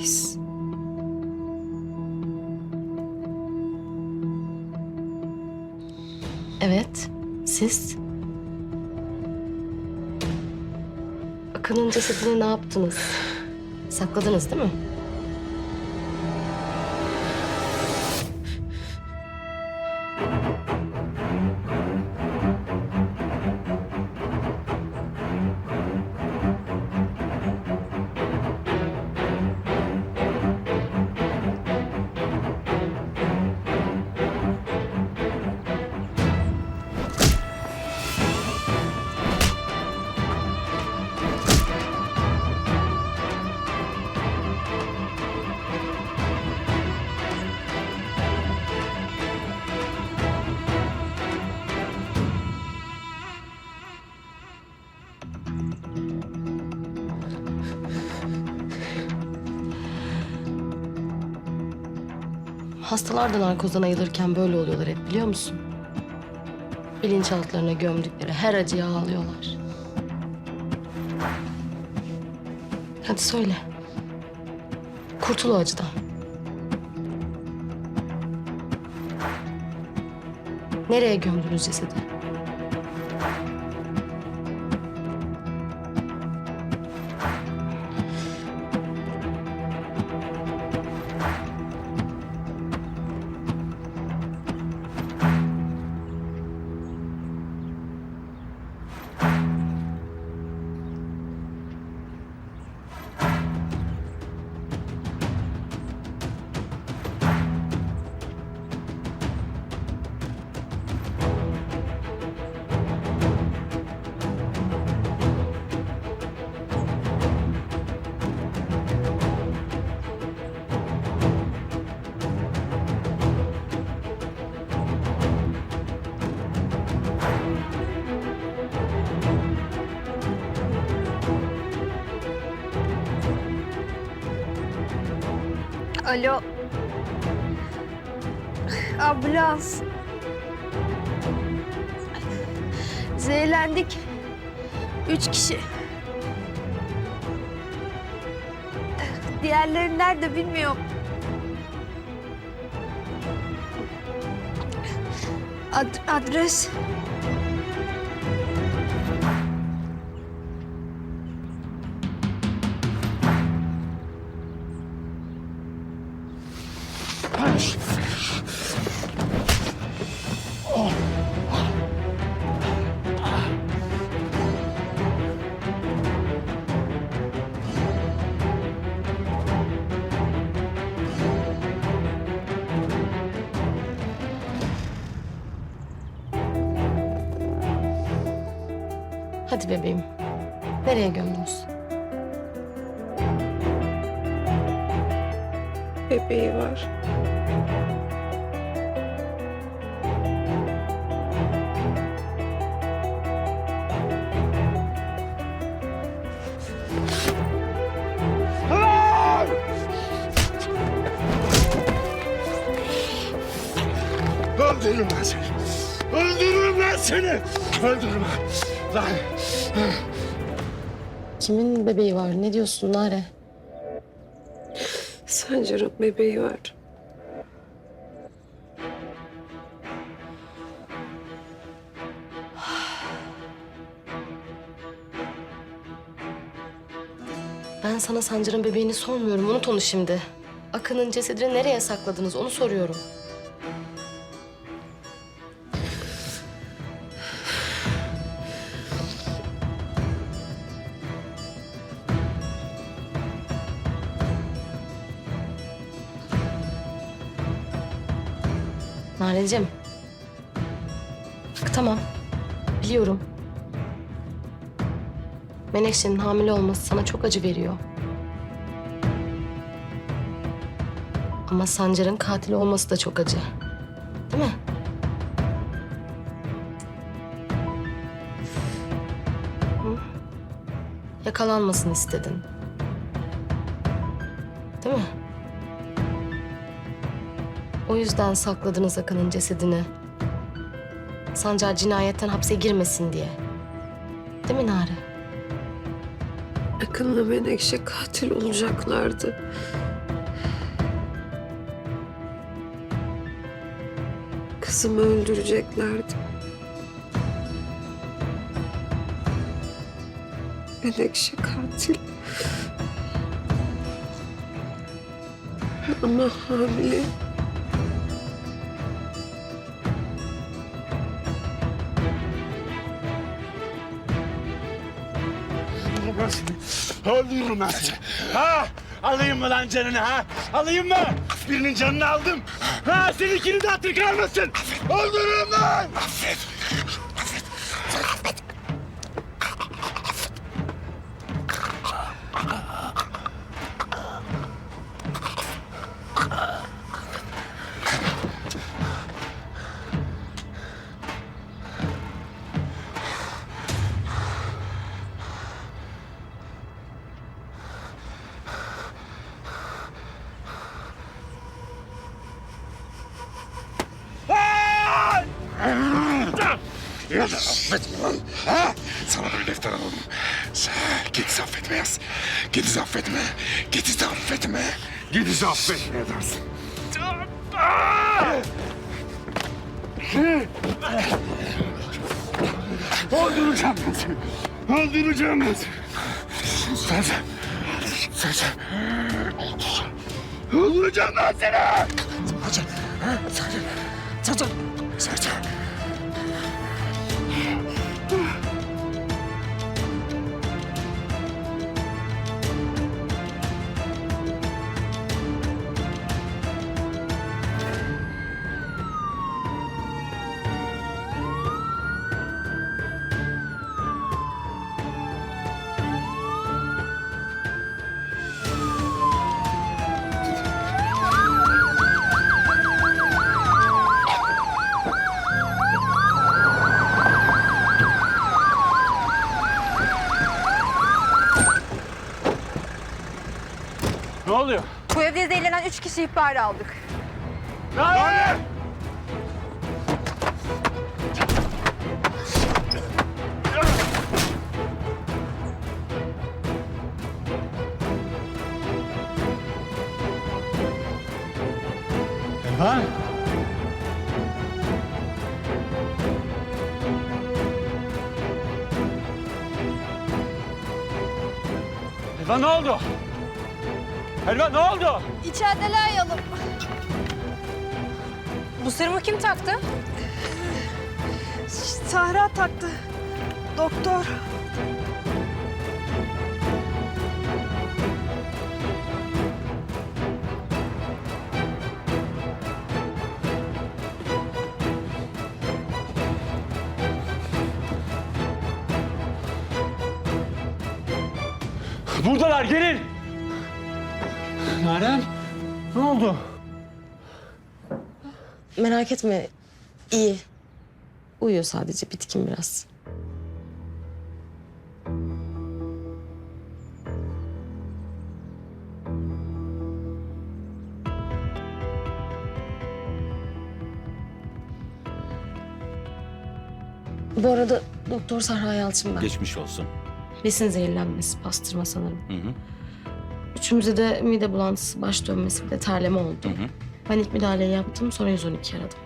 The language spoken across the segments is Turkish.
Biz Evet, siz? Akın'ın cesedini ne yaptınız? Sakladınız değil mi? Hastalar da narkozdan ayılırken böyle oluyorlar hep biliyor musun? Bilinçaltlarına gömdükleri her acıya ağlıyorlar. Hadi söyle. Kurtul o acıdan. Nereye gömdünüz cesedi? Alo. Ambulans. Zehirlendik. Üç kişi. Diğerleri nerede bilmiyorum. Ad- adres. Nereye gömdünüz? bebeği var. Öldürürüm ben seni. Öldürürüm ben seni. Öldürürüm. Lan. Kimin bebeği var? Ne diyorsun Nare? Sancar'ın bebeği var. Ben sana Sancar'ın bebeğini sormuyorum. Unut onu şimdi. Akın'ın cesedini nereye sakladınız onu soruyorum. Narecim. Bak tamam. Biliyorum. Menekşe'nin hamile olması sana çok acı veriyor. Ama Sancar'ın katil olması da çok acı. Değil mi? Hı? Yakalanmasın istedin. Değil mi? O yüzden sakladınız Akın'ın cesedini. Sancar cinayetten hapse girmesin diye. Değil mi Nare? Akın'la Menekşe katil olacaklardı. Kızımı öldüreceklerdi. Menekşe katil. Ama hamile. Ben seni öldürürüm ben seni. Ha? Alayım mı lan canını ha? Alayım mı? Birinin canını aldım. Ha seninkini de hatır kalmasın. Öldürürüm lan. Affet. Gediz affetme dersin. Öldüreceğim ben seni. Öldüreceğim ben seni. Sen sen. Sen. Öldüreceğim ben seni. Sen sen. Sen sen. üç kişi ihbarı aldık. Ne oluyor? Elvan. Elvan ne oldu? Elvan ne oldu? İçerideler yalım. Bu serumu kim taktı? Sahra taktı. Doktor. Buradalar gelin. Narem ne oldu? Merak etme. iyi. Uyuyor sadece bitkin biraz. Bu arada Doktor Sahra Yalçın ben. Geçmiş olsun. Besin zehirlenmesi, pastırma sanırım. Hı hı. Üçümüzde de mide bulantısı, baş dönmesi bir de terleme oldu. Hı hı. Ben ilk müdahaleyi yaptım, sonra 112 aradım.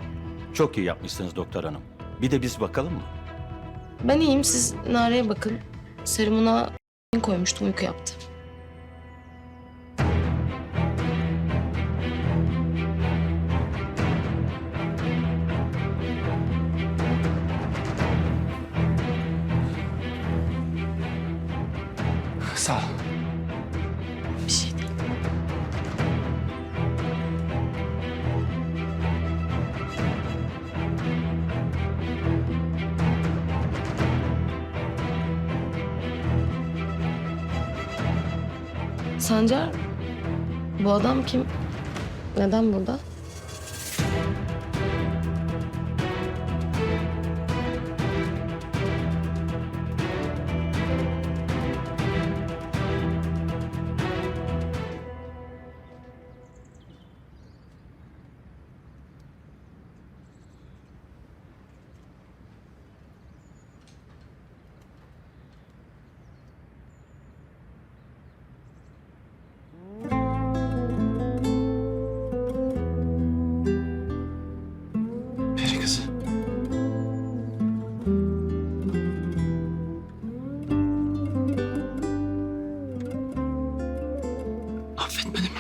Çok iyi yapmışsınız doktor hanım. Bir de biz bakalım mı? Ben iyiyim, siz Nare'ye bakın. Serumuna koymuştum, uyku yaptı. Sancar, bu adam kim? Neden burada?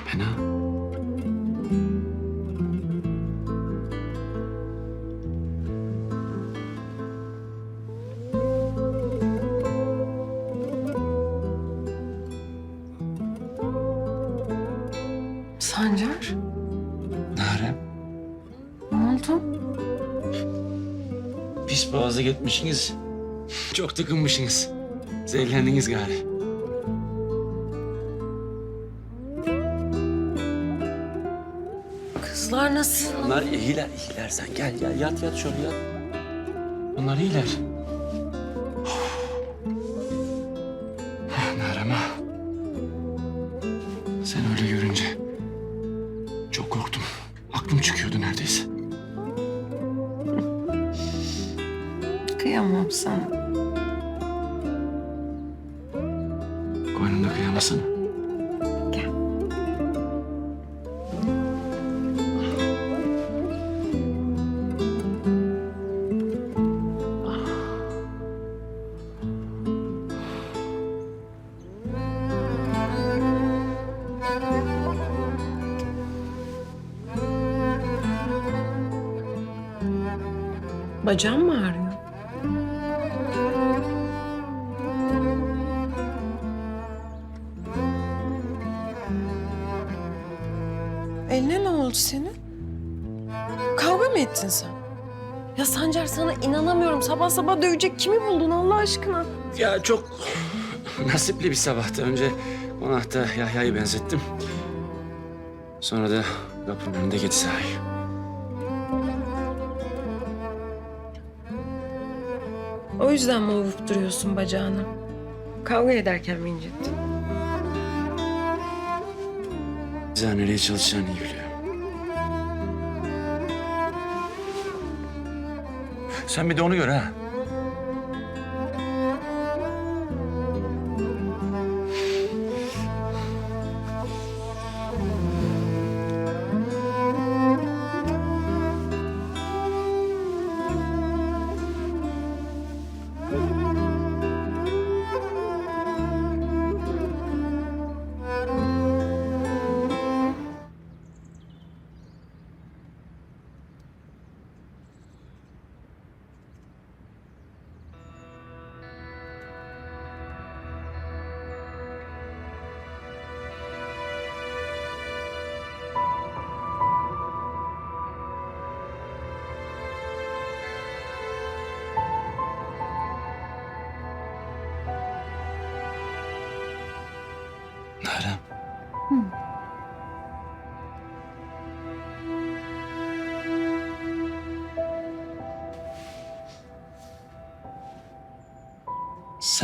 Ha? Sancar, Nare, ne oldu? pis boğaza gitmişsiniz. Çok tıkınmışsınız. Zehirlendiniz gari. Kızlar nasıl? Onlar iyiler, iyiler. Sen gel, gel. Yat, yat şöyle yat. Onlar iyiler. Bacağım mı ağrıyor? Eline ne oldu senin? Kavga mı ettin sen? Ya Sancar sana inanamıyorum. Sabah sabah dövecek kimi buldun Allah aşkına? Ya çok nasipli bir sabahtı. Önce konakta Yahya'yı benzettim. Sonra da kapının önünde geçti sahi. Yüzden mi ovup duruyorsun bacağını? Kavga ederken mi incittin? Güzel nereye çalışacağını iyi biliyor. Sen bir de onu gör ha.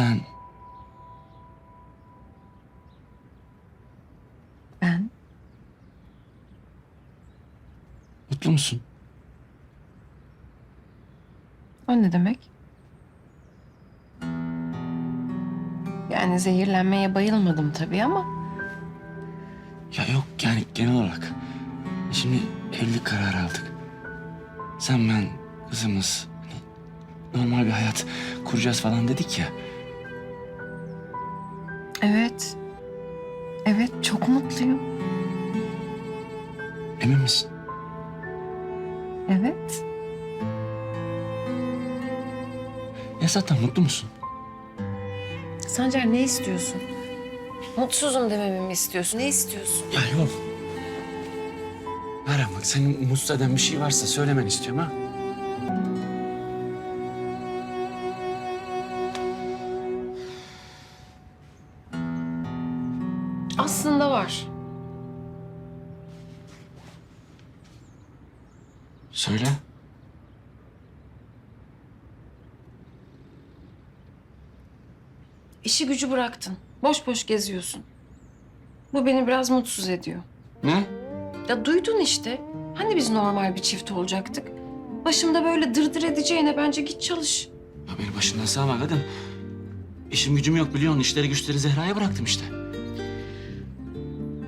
Sen Ben? mutlu musun? O ne demek? Yani zehirlenmeye bayılmadım tabii ama... Ya yok yani genel olarak. Şimdi evlilik kararı aldık. Sen ben kızımız hani normal bir hayat kuracağız falan dedik ya. Evet. Evet, çok mutluyum. Emin misin? Evet. Ya zaten mutlu musun? Sancar ne istiyorsun? Mutsuzum dememi mi istiyorsun? Ne istiyorsun? Ya yok. Meryem bak senin mutsuz eden bir şey varsa söylemeni istiyorum ha. İşi gücü bıraktın. Boş boş geziyorsun. Bu beni biraz mutsuz ediyor. Ne? Ya duydun işte. Hani biz normal bir çift olacaktık? Başımda böyle dırdır edeceğine bence git çalış. Ya beni başından sağma kadın. İşim gücüm yok biliyorsun. İşleri güçleri Zehra'ya bıraktım işte.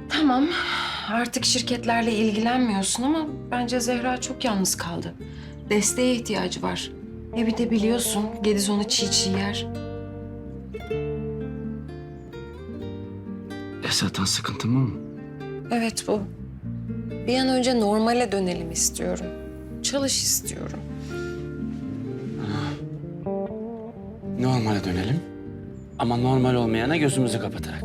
Tamam. Artık şirketlerle ilgilenmiyorsun ama bence Zehra çok yalnız kaldı. Desteğe ihtiyacı var. E bir de biliyorsun Gediz onu çiğ çiğ yer. Zaten sıkıntım mu? Evet bu. Bir an önce normale dönelim istiyorum. Çalış istiyorum. Normale dönelim. Ama normal olmayana gözümüzü kapatarak.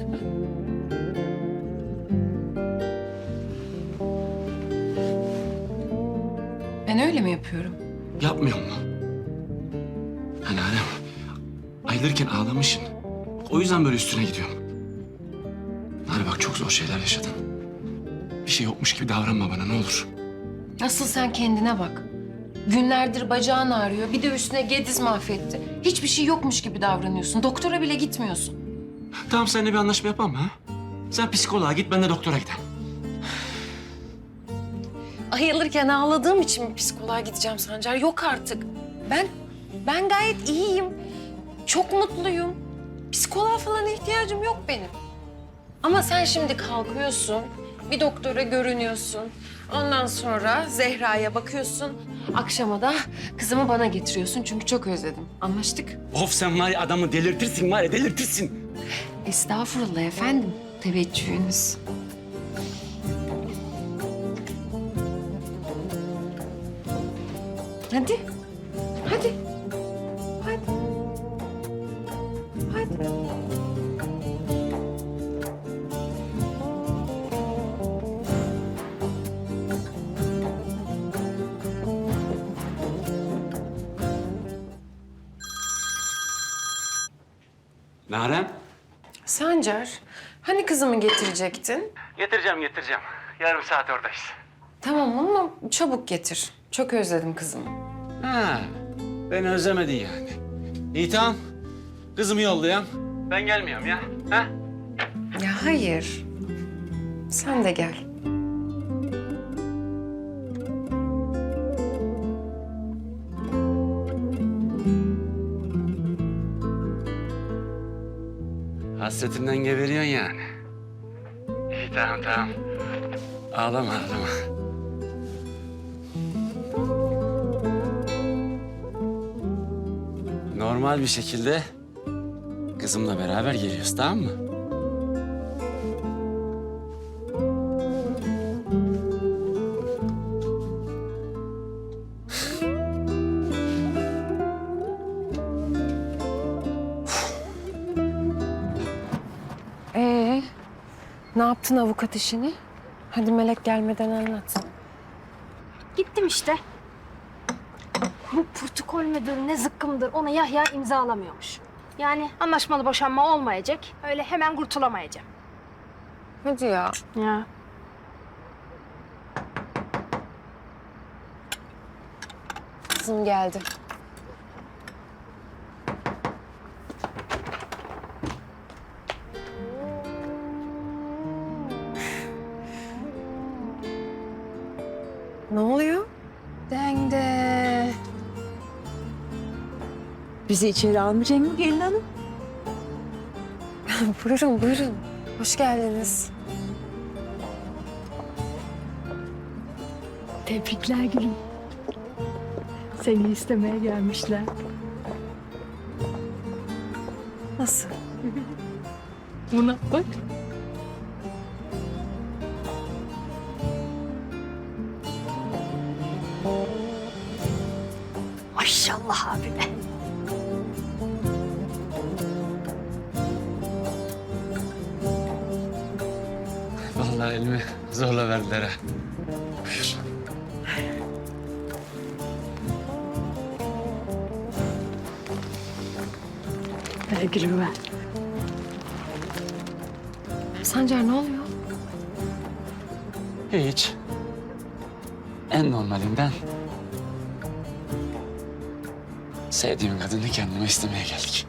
Ben öyle mi yapıyorum? Yapmıyor mu? Hani Alem, ayılırken ağlamışsın. O yüzden böyle üstüne gidiyorum. Bak çok zor şeyler yaşadın. Bir şey yokmuş gibi davranma bana ne olur. Asıl sen kendine bak. Günlerdir bacağın ağrıyor. Bir de üstüne Gediz mahvetti. Hiçbir şey yokmuş gibi davranıyorsun. Doktora bile gitmiyorsun. Tamam seninle bir anlaşma yapalım ha? Sen psikoloğa git, ben de doktora gideyim. Ayılırken ağladığım için mi psikoloğa gideceğim Sancar? Yok artık. Ben ben gayet iyiyim. Çok mutluyum. Psikoloğa falan ihtiyacım yok benim. Ama sen şimdi kalkıyorsun, bir doktora görünüyorsun. Ondan sonra Zehra'ya bakıyorsun. Akşama da kızımı bana getiriyorsun çünkü çok özledim. Anlaştık. Of sen var ya adamı delirtirsin var ya delirtirsin. Estağfurullah efendim. Teveccühünüz. Hadi. Narem? Sancar, hani kızımı getirecektin? Getireceğim getireceğim. Yarım saat oradayız. Tamam ama çabuk getir. Çok özledim kızımı. Ha, beni özlemedin yani. İyi tamam. Kızımı yollayayım. Ben gelmiyorum ya. Ha? Ya hayır. Sen de gel. Hasretinden geberiyorsun yani. İyi tamam tamam. Ağlama ağlama. Normal bir şekilde kızımla beraber geliyoruz tamam mı? Ne yaptın avukat işini? Hadi Melek gelmeden anlat. Gittim işte. Bu protokol müdürü ne zıkkımdır ona Yahya imzalamıyormuş. Yani anlaşmalı boşanma olmayacak. Öyle hemen kurtulamayacağım. Hadi ya. Ya. Kızım geldi. Bizi içeri almayacak mı gelin hanım? buyurun, buyurun. Hoş geldiniz. Tebrikler gülüm. Seni istemeye gelmişler. Nasıl? Buna bak. Elimi zorla verdiler ha. Buyur. Ver gülüm. Sancar ne oluyor? Hiç. En normalinden. Sevdiğim kadını kendime istemeye geldik.